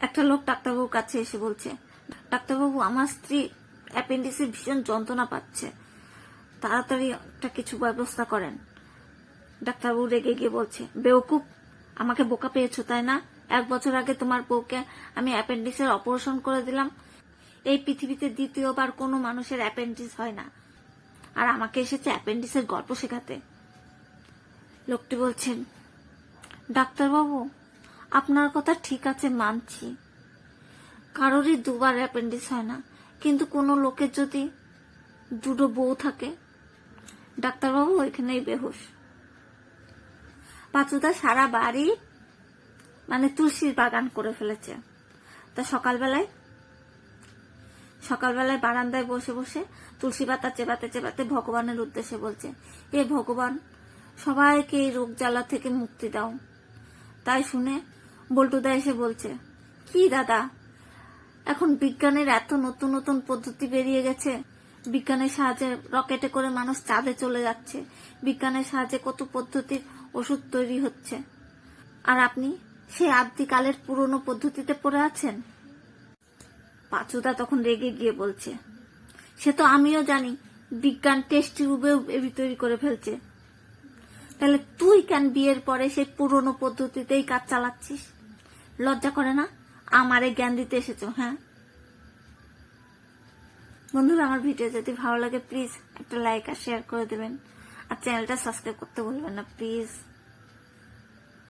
একটা লোক ডাক্তারবাবুর কাছে এসে বলছে, ডাক্তারবাবু, আমার স্ত্রী অ্যাপেন্ডিক্সে ভীষণ যন্ত্রণা পাচ্ছে। তাড়াতাড়ি একটা কিছু ব্যবস্থা করেন। ডাক্তারবাবু রেগে গিয়ে বলছে বেওকুব আমাকে বোকা পেয়েছ, তাই না? এক বছর আগে তোমার বউকে আমি অ্যাপেন্ডিক্সের অপারেশন করে দিলাম। এই পৃথিবীতে দ্বিতীয়বার কোনো মানুষের অ্যাপেন্ডিক্স হয় না। আর আমাকে এসেছে অ্যাপেন্ডিক্সের গল্প শেখাতে। লোকটি বলছেন, ডাক্তারবাবু আপনার কথা ঠিক আছে মানছি। কারোরই দুবার অ্যাপেন্ডিক্স হয় না। কিন্তু কোনো লোকের যদি দুটো বউ থাকে, ডাক্তারবাবু ওইখানেই বেহুশ। পাঁচুদা সারা বাড়ি মানে তুলসীর বাগান করে ফেলেছে। তা সকালবেলায় সকালবেলায় বারান্দায় বসে বসে তুলসী পাতা চেবাতে চেবাতে ভগবানের উদ্দেশ্যে বলছে এ ভগবান, সবাইকে এই রোগ জ্বালা থেকে মুক্তি দাও। তাই শুনে বল্টুদা এসে বলছে, কি দাদা? এখন বিজ্ঞানের এত নতুন নতুন পদ্ধতি বেরিয়ে গেছে। বিজ্ঞানের সাহায্যে রকেটে করে মানুষ চাঁদে চলে যাচ্ছে। বিজ্ঞানের সাহায্যে কত পদ্ধতির ওষুধ তৈরি হচ্ছে। আর আপনি সেই আদ্যিকালের পুরনো পদ্ধতিতে পড়ে আছেন? পাঁচুদা তখন রেগে গিয়ে বলছে, সে তো আমিও জানি, বিজ্ঞান টেস্ট টিউবেও বেবি তৈরি করে ফেলছে। তাহলে তুই কেন বিয়ের পরে সেই পুরনো পদ্ধতিতেই কাজ চালাচ্ছিস? লজ্জা করে না? আমারে জ্ঞান দিতে এসেছ হ্যাঁ? বন্ধুরা, আমার ভিডিও যদি ভালো লাগে প্লিজ একটা লাইক আর শেয়ার করে দেবেন। আর চ্যানেলটা সাবস্ক্রাইব করতে ভুলবেন না প্লিজ